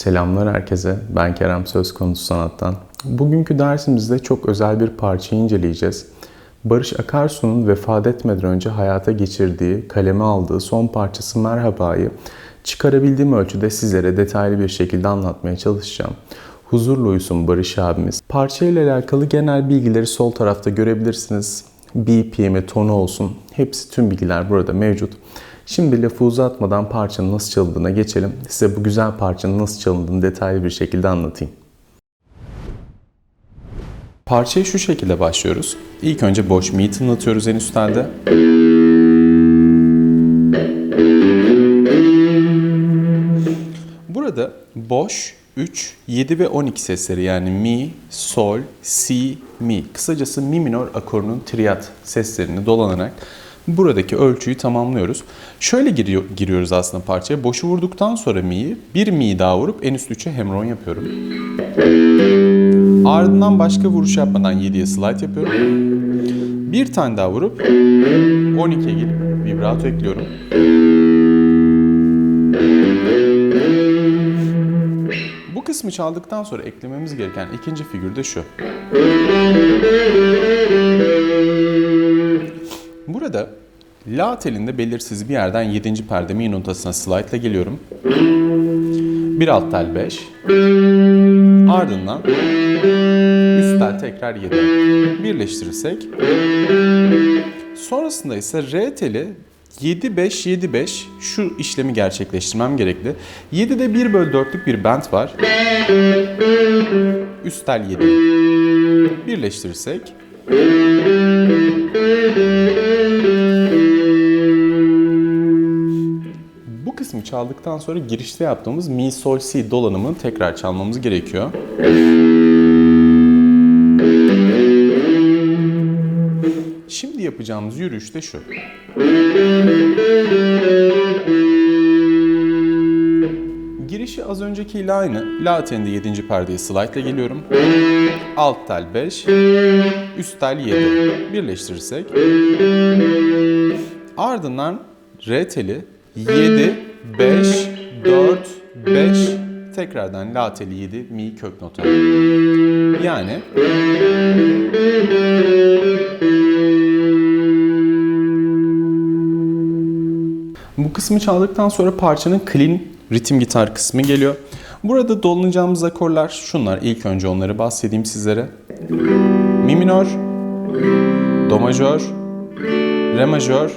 Selamlar herkese. Ben Kerem Söz Konusu Sanat'tan. Bugünkü dersimizde çok özel bir parçayı inceleyeceğiz. Barış Akarsu'nun vefat etmeden önce hayata geçirdiği, kaleme aldığı son parçası Merhaba'yı çıkarabildiğim ölçüde sizlere detaylı bir şekilde anlatmaya çalışacağım. Huzurlu uyusun Barış abimiz. Parçayla alakalı genel bilgileri sol tarafta görebilirsiniz. BPM'i, tonu olsun. Hepsi tüm bilgiler burada mevcut. Şimdi lafı uzatmadan parçanın nasıl çalındığına geçelim. Size bu güzel parçanın nasıl çalındığını detaylı bir şekilde anlatayım. Parçaya şu şekilde başlıyoruz. İlk önce boş mi tınlatıyoruz en üst telde. Burada boş 3, 7 ve 12 sesleri yani mi, sol, si, mi. Kısacası mi minor akorunun triyat seslerini dolanarak buradaki ölçüyü tamamlıyoruz. Şöyle giriyor, giriyoruz aslında parçaya. Boşu vurduktan sonra mi'yi bir mi daha vurup en üst 3'e hemron yapıyorum. Ardından başka vuruş yapmadan 7'ye slide yapıyorum. Bir tane daha vurup 12'ye gelip vibrato ekliyorum. Bu kısmı çaldıktan sonra eklememiz gereken ikinci figür de şu. Burada La telinde belirsiz bir yerden 7. perde mi notasına slide ile geliyorum. Bir alt tel 5. Ardından üst tel tekrar 7. Birleştirirsek. Sonrasında ise re teli 7 5 7 5 şu işlemi gerçekleştirmem gerekli. 7'de 1 bölü 4'lük bir bend var. Üst tel 7. Birleştirirsek. Kısmı çaldıktan sonra girişte yaptığımız mi sol si dolanımını tekrar çalmamız gerekiyor. Şimdi yapacağımız yürüyüş de şu. Girişi az öncekiyle aynı. La telinde 7. perdeye slide ile geliyorum. Alt tel 5, üst tel 7. Birleştirirsek. Ardından re teli 7, 5, 4, 5 tekrardan la teli 7 mi kök nota. Yani bu kısmı çaldıktan sonra parçanın clean ritim gitar kısmı geliyor. Burada dolanacağımız akorlar şunlar. İlk önce onları bahsedeyim sizlere. Mi minör, Do majör, Re majör,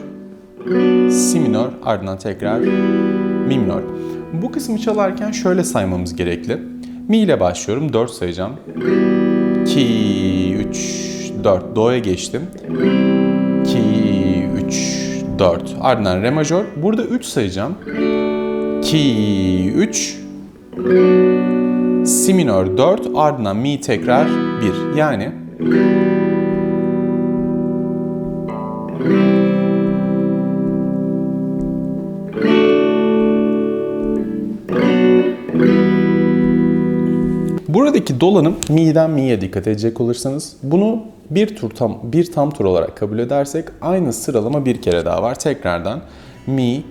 Si minör, ardından tekrar Mi minör. Bu kısmı çalarken şöyle saymamız gerekli. Mi ile başlıyorum, 4 sayacağım. 2, 3, 4. Do'ya geçtim. 2, 3, 4. Ardından Re majör. Burada 3 sayacağım. 2, 3, Si minör 4, ardından Mi tekrar 1. Yani Buradaki dolanım mi'den mi'ye dikkat edecek olursanız bunu bir tur tam bir tam tur olarak kabul edersek aynı sıralama bir kere daha var. Tekrardan mi,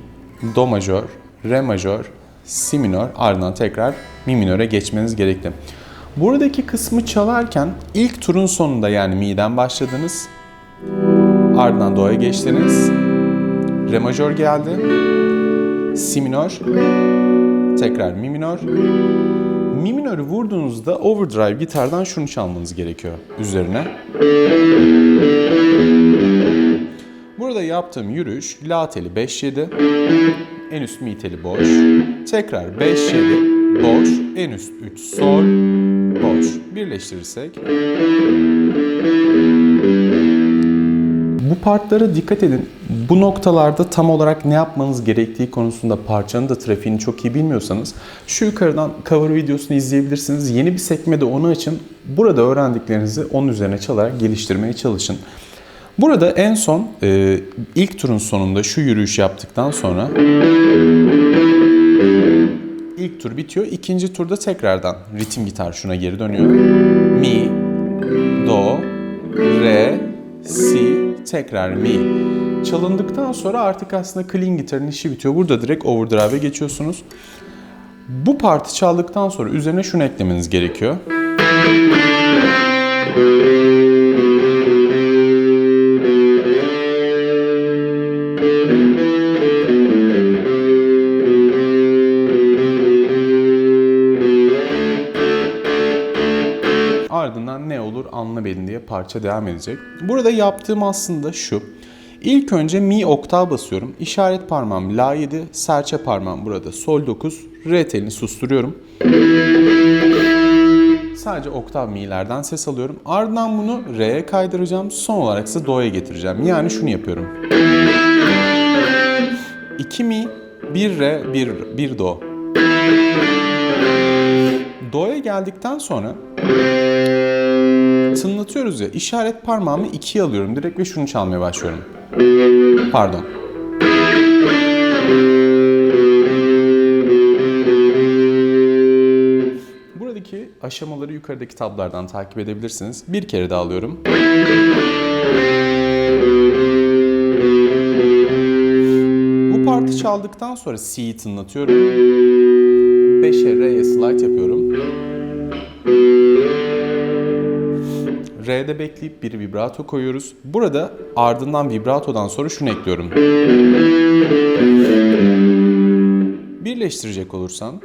do majör, re majör, si minör ardından tekrar mi minöre geçmeniz gerekli. Buradaki kısmı çalarken ilk turun sonunda yani mi'den başladınız. Ardından do'ya geçtiniz. Re majör geldi. Si minör. Tekrar mi minör. Mi minörü vurduğunuzda overdrive gitardan şunu çalmanız gerekiyor üzerine. Burada yaptığım yürüyüş La teli 5-7, en üst mi teli boş, tekrar 5-7, boş, en üst 3 sol, boş. Birleştirirsek bu partlara dikkat edin. Bu noktalarda tam olarak ne yapmanız gerektiği konusunda parçanın da trafiğini çok iyi bilmiyorsanız şu yukarıdan cover videosunu izleyebilirsiniz. Yeni bir sekmede onu açın. Burada öğrendiklerinizi onun üzerine çalarak geliştirmeye çalışın. Burada en son e, ilk turun sonunda şu yürüyüş yaptıktan sonra ilk tur bitiyor. İkinci turda tekrardan ritim gitar şuna geri dönüyor. Mi, do, re, si, tekrar mi. Çalındıktan sonra artık aslında clean gitarın işi bitiyor. Burada direkt overdrive'e geçiyorsunuz. Bu parti çaldıktan sonra üzerine şunu eklemeniz gerekiyor. Ardından ne olur anla beni diye parça devam edecek. Burada yaptığım aslında şu. İlk önce mi oktav basıyorum. İşaret parmağım la 7, serçe parmağım burada sol 9, re telini susturuyorum. Sadece oktav mi'lerden ses alıyorum. Ardından bunu re'ye kaydıracağım. Son olarak ise do'ya getireceğim. Yani şunu yapıyorum. 2 mi, 1 re, 1, 1 do. Do'ya geldikten sonra tınlatıyoruz ya işaret parmağımı ikiye alıyorum direkt ve şunu çalmaya başlıyorum. Pardon. Buradaki aşamaları yukarıdaki tablardan takip edebilirsiniz. Bir kere daha alıyorum. Bu parti çaldıktan sonra C'yi tınlatıyorum. 5'e Re'ye slide yapıyorum. Re'de bekleyip bir vibrato koyuyoruz. Burada ardından vibratodan sonra şunu ekliyorum. Birleştirecek olursam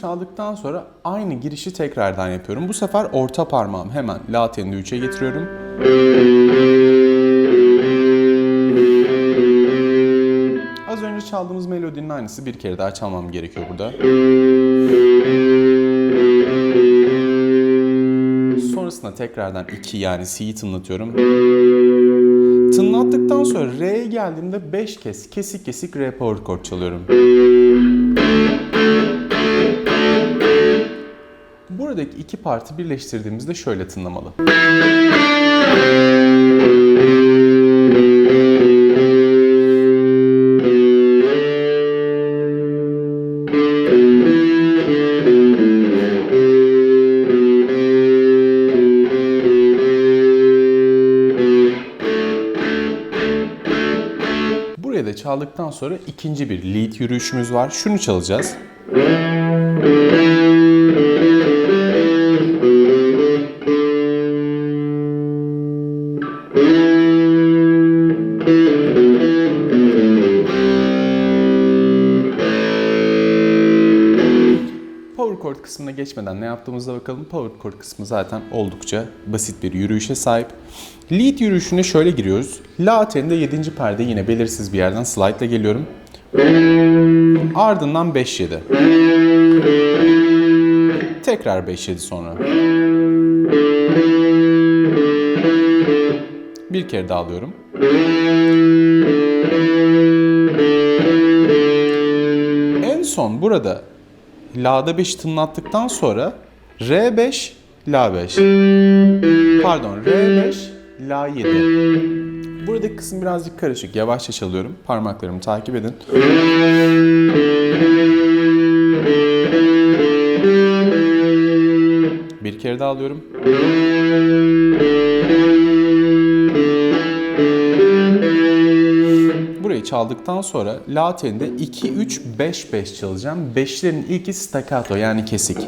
çaldıktan sonra aynı girişi tekrardan yapıyorum. Bu sefer orta parmağım hemen la telini 3'e getiriyorum. Az önce çaldığımız melodinin aynısı bir kere daha çalmam gerekiyor burada. Sonrasında tekrardan 2 yani C'yi tınlatıyorum. Tınlattıktan sonra Re'ye geldiğimde 5 kez kesik kesik Re power chord çalıyorum. Buradaki iki parti birleştirdiğimizde şöyle tınlamalı. Çaldıktan sonra ikinci bir lead yürüyüşümüz var. Şunu çalacağız. Geçmeden ne yaptığımıza bakalım. Power chord kısmı zaten oldukça basit bir yürüyüşe sahip. Lead yürüyüşüne şöyle giriyoruz. La telinde 7. perde yine belirsiz bir yerden slide ile geliyorum. Ardından 5-7. Tekrar 5-7 sonra. Bir kere daha alıyorum. En son burada La'da 5 tınlattıktan sonra R5, La 5. Pardon R5, La 7. Buradaki kısım birazcık karışık. Yavaşça çalıyorum. Parmaklarımı takip edin. Bir kere daha alıyorum. Çaldıktan sonra La telinde 2 3 5 5 çalacağım. 5'lerin ilki staccato yani kesik.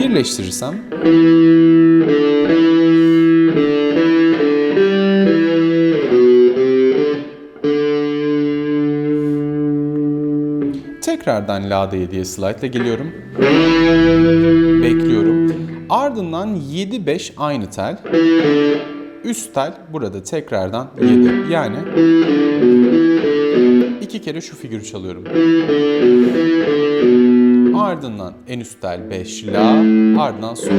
Birleştirirsem Tekrardan La D7'ye slide ile geliyorum. Bekliyorum. Ardından 7-5 aynı tel. Üst tel burada tekrardan 7. Yani iki kere şu figürü çalıyorum. Ardından en üst tel 5 La, ardından sol.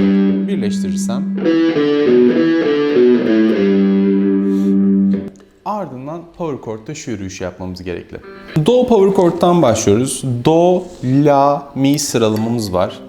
Birleştirirsem Ardından power chord'da şu yürüyüşü yapmamız gerekli. Do power chord'dan başlıyoruz. Do, la, mi sıralamamız var.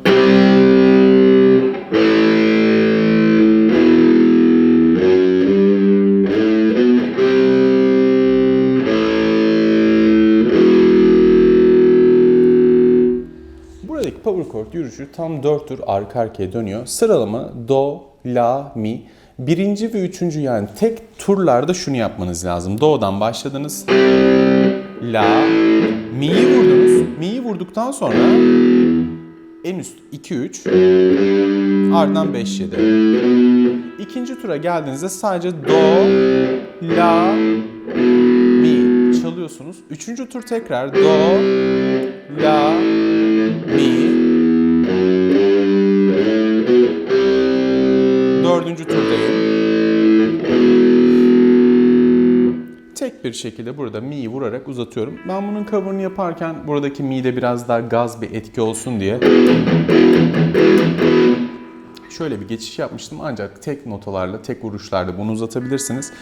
Yürüyüşü tam 4 tur arka arkaya dönüyor. Sıralama do, la, mi. Birinci ve üçüncü yani tek turlarda şunu yapmanız lazım. Do'dan başladınız. La, mi'yi vurdunuz. Mi'yi vurduktan sonra en üst 2-3 ardından 5-7. İkinci tura geldiğinizde sadece do, la, mi çalıyorsunuz. Üçüncü tur tekrar do, la, mi. Dördüncü turdayım. Tek bir şekilde burada mi'yi vurarak uzatıyorum. Ben bunun cover'ını yaparken buradaki mi'de biraz daha gaz bir etki olsun diye şöyle bir geçiş yapmıştım ancak tek notalarla, tek vuruşlarla bunu uzatabilirsiniz.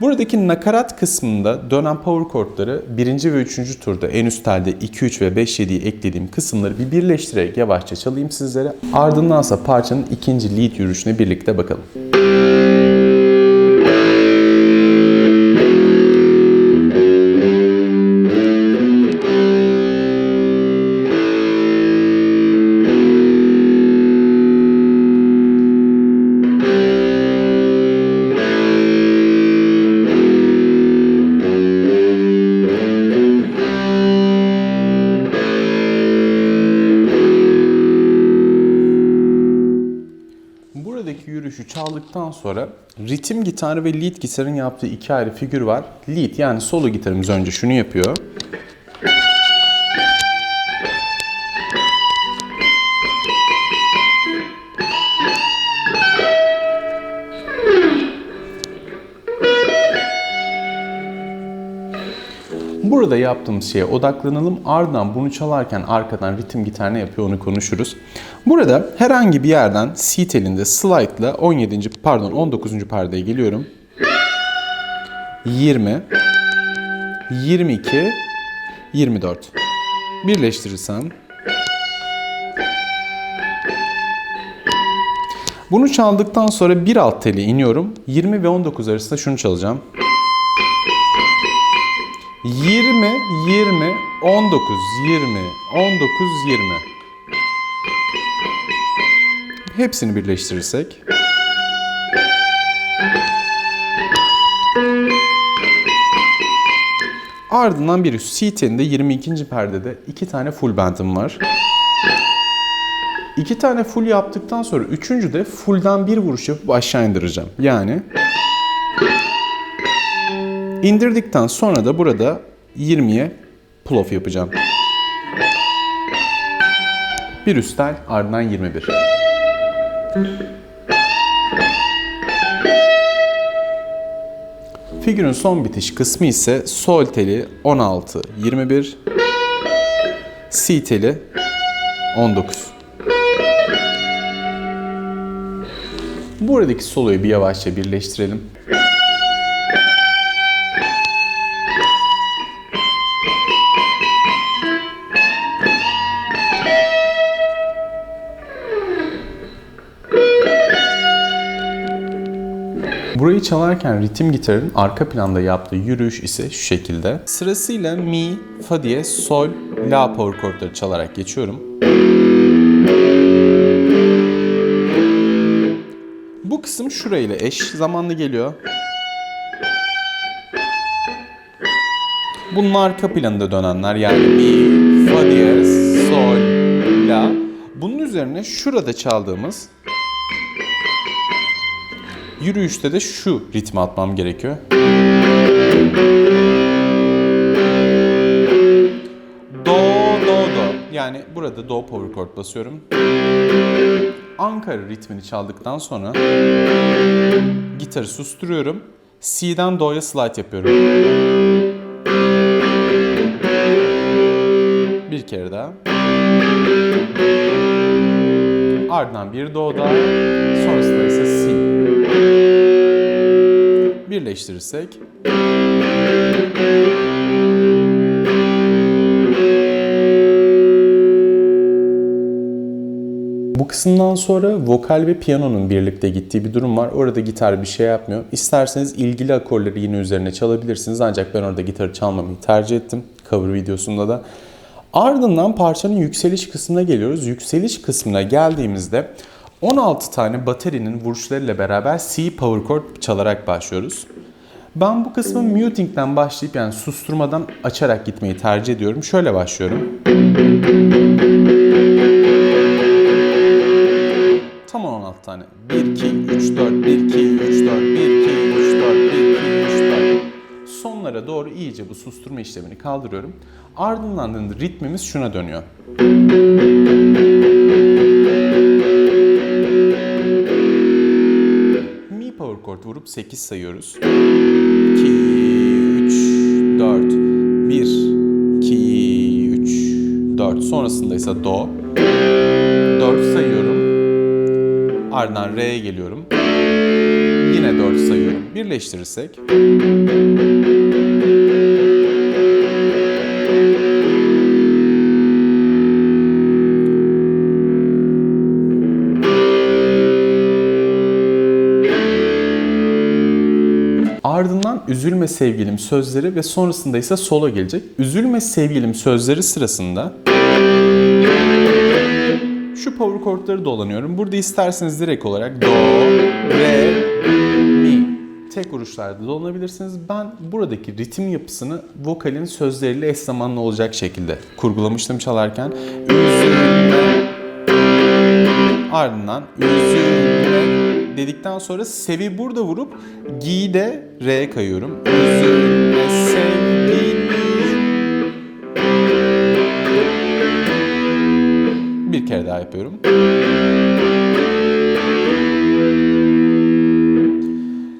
Buradaki nakarat kısmında dönen power chordları birinci ve üçüncü turda en üst telde 2, 3 ve 5, 7'yi eklediğim kısımları bir birleştirerek yavaşça çalayım sizlere. Ardındansa parçanın ikinci lead yürüyüşüne birlikte bakalım. Sonra ritim gitarı ve lead gitarın yaptığı iki ayrı figür var. Lead yani solo gitarımız önce şunu yapıyor. Burada yaptığımız şeye odaklanalım. Ardından bunu çalarken arkadan ritim gitar ne yapıyor onu konuşuruz. Burada herhangi bir yerden C telinde slide ile 17. pardon 19. perdeye geliyorum. 20 22 24 birleştirirsem Bunu çaldıktan sonra bir alt teli iniyorum. 20 ve 19 arasında şunu çalacağım. 20, 20, 19, 20, 19, 20. Hepsini birleştirirsek. Ardından bir üst C telinde 22. perdede iki tane full band'ım var. İki tane full yaptıktan sonra üçüncü de full'dan bir vuruş yapıp aşağı indireceğim. Yani İndirdikten sonra da burada 20'ye pull off yapacağım. Bir üst tel ardından 21. Figürün son bitiş kısmı ise sol teli 16, 21, si teli 19. Buradaki soloyu bir yavaşça birleştirelim. Çalarken ritim gitarın arka planda yaptığı yürüyüş ise şu şekilde. Sırasıyla mi, fa diyez, sol, la power chordları çalarak geçiyorum. Bu kısım şurayla eş zamanlı geliyor. Bunun arka planında dönenler yani mi, fa diyez, sol, la. Bunun üzerine şurada çaldığımız Yürüyüşte de şu ritmi atmam gerekiyor. Do, do, do. Yani burada do power chord basıyorum. Ankara ritmini çaldıktan sonra gitarı susturuyorum. C'den do'ya slide yapıyorum. Bir kere daha. Ardından bir do daha. Sonrasında ise C birleştirirsek Bu kısımdan sonra vokal ve piyanonun birlikte gittiği bir durum var. Orada gitar bir şey yapmıyor. İsterseniz ilgili akorları yine üzerine çalabilirsiniz. Ancak ben orada gitarı çalmamayı tercih ettim. Cover videosunda da. Ardından parçanın yükseliş kısmına geliyoruz. Yükseliş kısmına geldiğimizde 16 tane baterinin vuruşlarıyla beraber C power chord çalarak başlıyoruz. Ben bu kısmı muting'den başlayıp yani susturmadan açarak gitmeyi tercih ediyorum. Şöyle başlıyorum. Tam 16 tane. 1, 2, 3, 4, 1, 2, 3, 4, 1, 2, 3, 4, 1, 2, 3, 4. Sonlara doğru iyice bu susturma işlemini kaldırıyorum. Ardından da ritmimiz şuna dönüyor. Vurup 8 sayıyoruz. 2, 3, 4, 1, 2, 3, 4. Sonrasında ise do. 4 sayıyorum. Ardından re'ye geliyorum. Yine 4 sayıyorum. Birleştirirsek. Ardından Üzülme Sevgilim sözleri ve sonrasında ise solo gelecek. Üzülme Sevgilim sözleri sırasında şu power chordları dolanıyorum. Burada isterseniz direkt olarak do, re, mi tek vuruşlarda dolanabilirsiniz. Ben buradaki ritim yapısını vokalin sözleriyle eş zamanlı olacak şekilde kurgulamıştım çalarken. Üzülme ardından üzülme dedikten sonra sevi burada vurup gi'yi de re'ye kayıyorum. Üzülme sevgilim. Bir kere daha yapıyorum.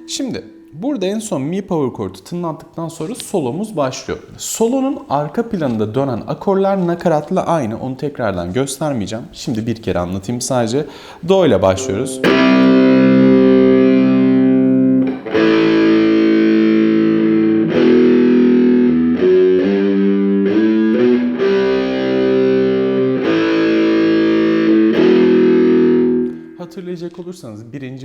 Şimdi burada en son Mi Power Chord'u tınlattıktan sonra solomuz başlıyor. Solonun arka planında dönen akorlar nakaratla aynı. Onu tekrardan göstermeyeceğim. Şimdi bir kere anlatayım sadece. Do ile başlıyoruz.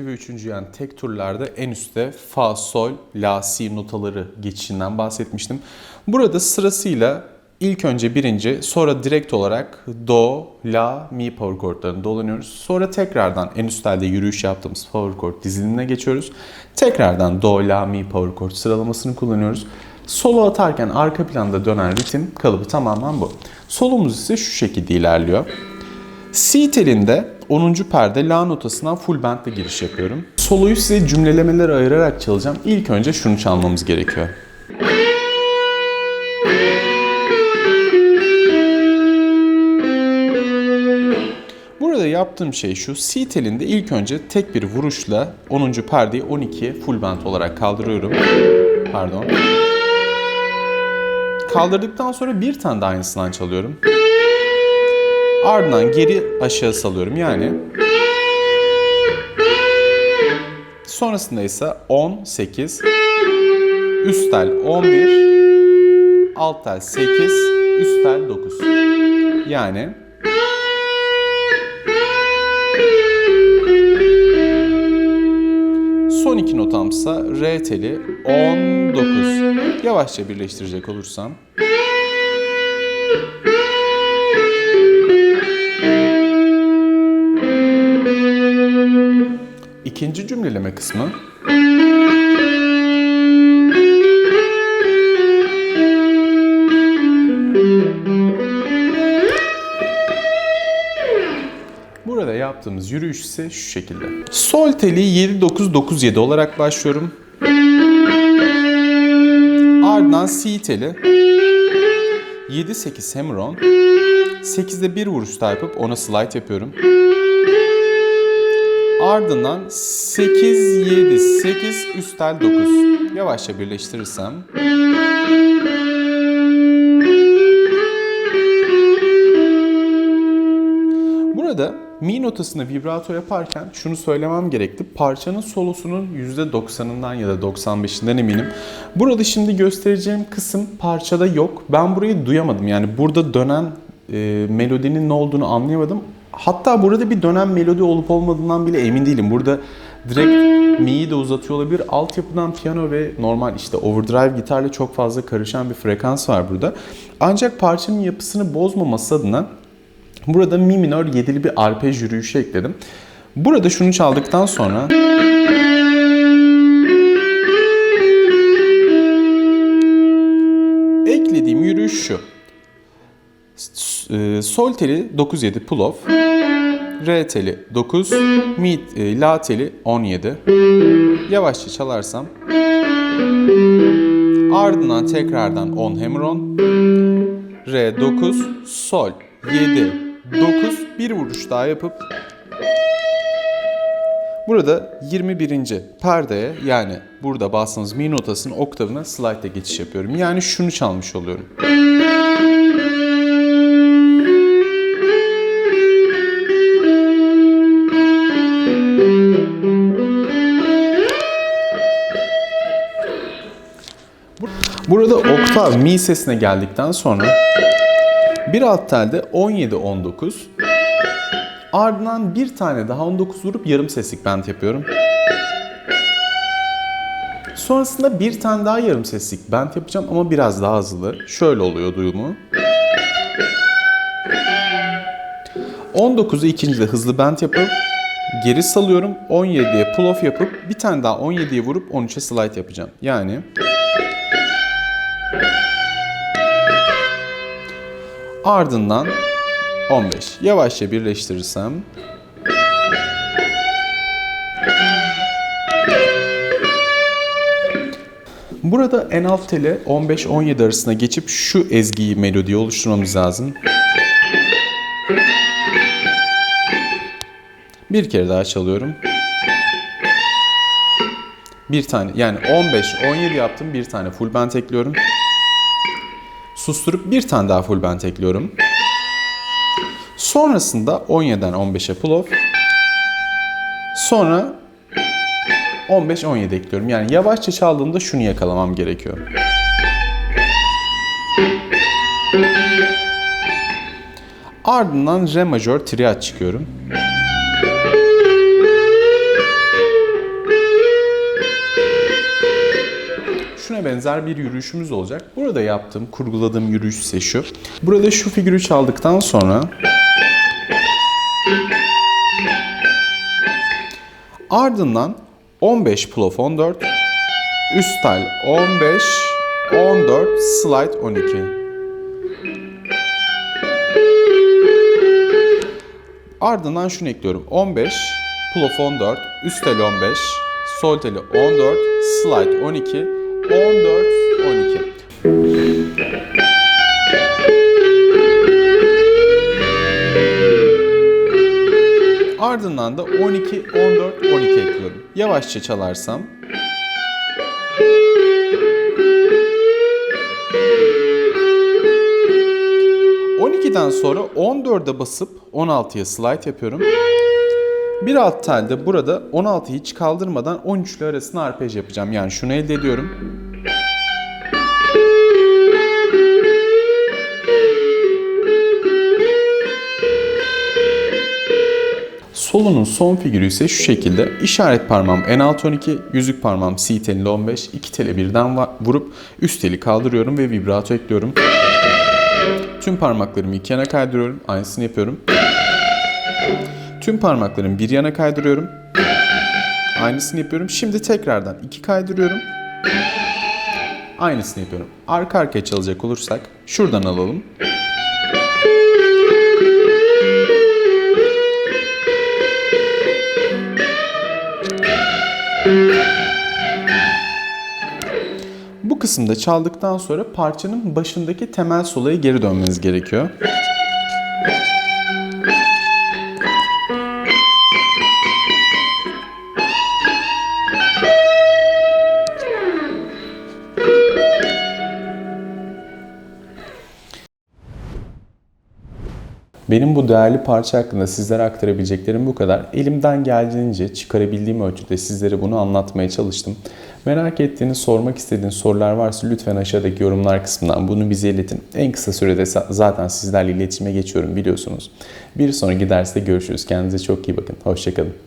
Ve üçüncü yani tek turlarda en üstte fa, sol, la, si notaları geçişinden bahsetmiştim. Burada sırasıyla ilk önce birinci, sonra direkt olarak do, la, mi power chordlarını dolanıyoruz. Sonra tekrardan en üst telde yürüyüş yaptığımız power chord dizilimine geçiyoruz. Tekrardan do, la, mi power chord sıralamasını kullanıyoruz. Solo atarken arka planda dönen ritim kalıbı tamamen bu. Solomuz ise şu şekilde ilerliyor. C telinde 10. perde La notasından full bandle giriş yapıyorum. Soloyu size cümlelemeler ayırarak çalacağım. İlk önce şunu çalmamız gerekiyor. Burada yaptığım şey şu. C telinde ilk önce tek bir vuruşla 10. perdeyi 12'ye full band olarak kaldırıyorum. Pardon. Kaldırdıktan sonra bir tane daha aynısından çalıyorum. Ardından geri aşağı salıyorum yani. Sonrasında ise 10, 8, üst tel 11, alt tel 8, üst tel 9. Yani son iki notamsa re teli 19. Yavaşça birleştirecek olursam İkinci cümleleme kısmı Burada yaptığımız yürüyüş ise şu şekilde. Sol teli 7-9-9-7 olarak başlıyorum. Ardından C teli 7-8 hammer-on 8'de bir vuruş daha yapıp ona slide yapıyorum. Ardından 8, 7, 8, üst tel 9. Yavaşça birleştirirsem. Burada mi notasını vibrato yaparken şunu söylemem gerekti. Parçanın solosunun %90'ından ya da 95'inden eminim. Burada şimdi göstereceğim kısım parçada yok. Ben burayı duyamadım. Yani burada dönen e, melodinin ne olduğunu anlayamadım. Hatta burada bir dönem melodi olup olmadığından bile emin değilim. Burada Direkt mi'yi de uzatıyor olabilir. Altyapıdan piyano ve normal işte overdrive gitarla çok fazla karışan bir frekans var burada. Ancak parçanın yapısını bozmaması adına burada mi minör 7'li bir arpej yürüyüşü ekledim. Burada şunu çaldıktan sonra eklediğim yürüyüş şu. S- e, Sol teli 9-7 pull off. Re teli 9. Mi, e, la teli 17. Yavaşça çalarsam. Ardından tekrardan 10 hammer on. Re 9. Sol 7. 9. Bir vuruş daha yapıp Burada 21. perdeye yani burada bastığınız mi notasının oktavına slide'e geçiş yapıyorum. Yani şunu çalmış oluyorum. Burada oktav mi sesine geldikten sonra bir alt telde 17-19 ardından bir tane daha 19 vurup yarım seslik bend yapıyorum. Sonrasında bir tane daha yarım seslik bend yapacağım ama biraz daha hızlı. Şöyle oluyor duyumu. 19'u ikincide hızlı bend yapıp geri salıyorum. 17'ye pull off yapıp bir tane daha 17'ye vurup 13'e slide yapacağım. Yani ardından 15. Yavaşça birleştirirsem Burada en alt tele 15-17 arasına geçip şu ezgiyi melodiyi oluşturmamız lazım. Bir kere daha çalıyorum. Bir tane yani 15-17 yaptım bir tane full band ekliyorum. Susturup bir tane daha full band ekliyorum. Sonrasında 17'den 15'e pull off. Sonra 15-17 ekliyorum. Yani yavaşça çaldığımda şunu yakalamam gerekiyor. Ardından re majör triad çıkıyorum. Şuna benzer bir yürüyüşümüz olacak. Burada yaptığım, kurguladığım yürüyüş ise şu. Burada şu figürü çaldıktan sonra ardından 15 pull off 14, üst tel 15, 14, slide 12. Ardından şunu ekliyorum. 15, pull off 14, üst tel 15, sol teli 14, slide 12, 14, 12. Ardından da 12, 14, 12 ekliyorum. Yavaşça çalarsam. ...12'den sonra 14'e basıp 16'ya slide yapıyorum. Bir alt telde burada 16'yı hiç kaldırmadan 13 ile arpej yapacağım. Yani şunu elde ediyorum. Solunun son figürü ise şu şekilde. İşaret parmağım en alt 12, yüzük parmağım C telinde 15, iki tele birden vurup üst teli kaldırıyorum ve vibrato ekliyorum. Tüm parmaklarımı iki yana kaydırıyorum. Aynısını yapıyorum. Tüm parmaklarımı bir yana kaydırıyorum. Aynısını yapıyorum. Şimdi tekrardan iki kaydırıyorum. Aynısını yapıyorum. Arka arkaya çalacak olursak şuradan alalım. Bu kısımda çaldıktan sonra parçanın başındaki temel solaya geri dönmeniz gerekiyor. Benim bu değerli parça hakkında sizlere aktarabileceklerim bu kadar. Elimden geldiğince çıkarabildiğim ölçüde sizlere bunu anlatmaya çalıştım. Merak ettiğiniz, sormak istediğiniz sorular varsa lütfen aşağıdaki yorumlar kısmından bunu bize iletin. En kısa sürede zaten sizlerle iletişime geçiyorum biliyorsunuz. Bir sonraki derste görüşürüz. Kendinize çok iyi bakın. Hoşçakalın.